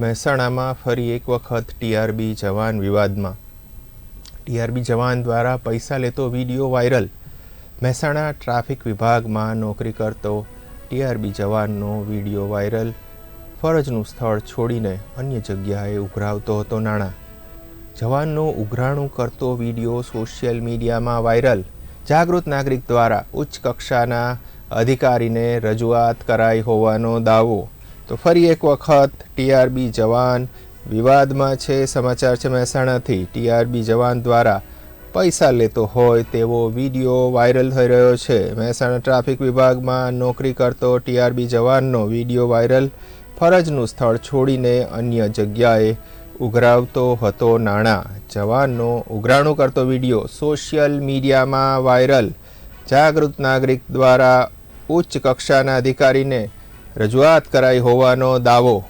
મહેસાણામાં ફરી એક વખત ટીઆરબી જવાન વિવાદમાં. ટીઆરબી જવાન દ્વારા પૈસા લેતો વીડિયો વાયરલ. મહેસાણા ટ્રાફિક વિભાગમાં નોકરી કરતો ટીઆરબી જવાનનો વીડિયો વાયરલ. ફરજનું સ્થળ છોડીને અન્ય જગ્યાએ ઉઘરાવતો હતો નાણાં. જવાનનો ઉઘરાણું કરતો વીડિયો સોશિયલ મીડિયામાં વાયરલ. જાગૃત નાગરિક દ્વારા ઉચ્ચ કક્ષાના અધિકારીને રજૂઆત કરાઈ હોવાનો દાવો. તો ફરી એક વખત ટીઆરબી જવાન વિવાદમાં છે, સમાચાર છે મહેસાણાથી. ટીઆરબી જવાન દ્વારા પૈસા લેતો હોય તેવો વીડિયો વાયરલ થઈ રહ્યો છે. મહેસાણા ટ્રાફિક વિભાગમાં નોકરી કરતો ટીઆરબી જવાનનો વીડિયો વાયરલ ફરજનું સ્થળ છોડીને અન્ય જગ્યાએ ઉઘરાવતો હતો નાણાં. જવાનનો ઉઘરાણું કરતો વીડિયો સોશિયલ મીડિયામાં વાયરલ. જાગૃત નાગરિક દ્વારા ઉચ્ચ કક્ષાના અધિકારીને રજૂઆત કરાઈ હોવાનો દાવો